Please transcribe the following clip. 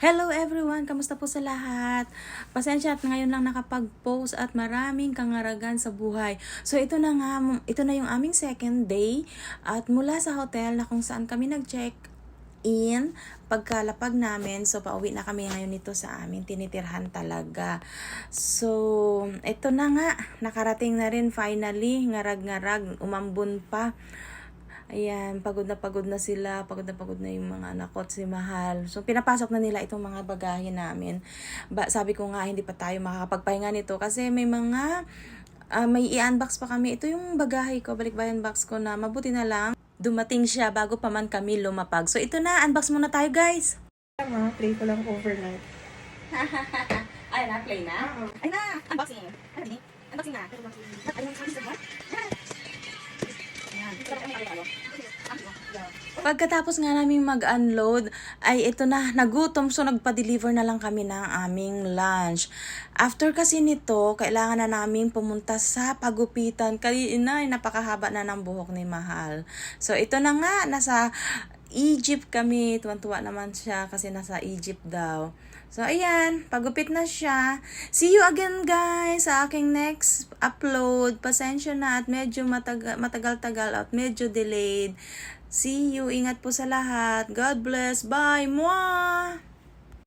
Hello everyone! Kamusta po sa lahat? Pasensya at ngayon lang nakapag-post at maraming kangaragan sa buhay. So ito na nga, ito na yung aming second day at mula sa hotel na kung saan kami nag-check in pagkalapag namin so pauwi na kami ngayon nito sa aming tinitirhan talaga so ito na nga nakarating na rin finally ngarag-ngarag umambon pa Ayan, pagod na pagod na sila, pagod na pagod na yung mga anak ko at si Mahal. So, pinapasok na nila itong mga bagahe namin. Ba, sabi ko nga, hindi pa tayo makakapagpahinga nito kasi may mga, ah, may i-unbox pa kami. Ito yung bagahe ko, balikbayan box ko na mabuti na lang. Dumating siya bago pa man kami lumapag. So, ito na, unbox muna tayo guys. Tama, play ko lang overnight. Ay na, play na? Oo. Ay na, unboxing. Din? Unboxing na. Sabi sa Pagkatapos nga namin mag-unload, ay ito na, nagutom. So, nagpa-deliver na lang kami ng aming lunch. After kasi nito, kailangan na namin pumunta sa pagupitan. Kanina, ay napakahaba na ng buhok ni Mahal. So, ito na nga, nasa Egypt kami. Tuwan-tuwa naman siya kasi nasa Egypt daw. So, ayan, pagupit na siya. See you again, guys, sa aking next upload. Pasensya na at medyo matag- matagal-tagal at medyo delayed. See you. Ingat po sa lahat. God bless. Bye. Mwah!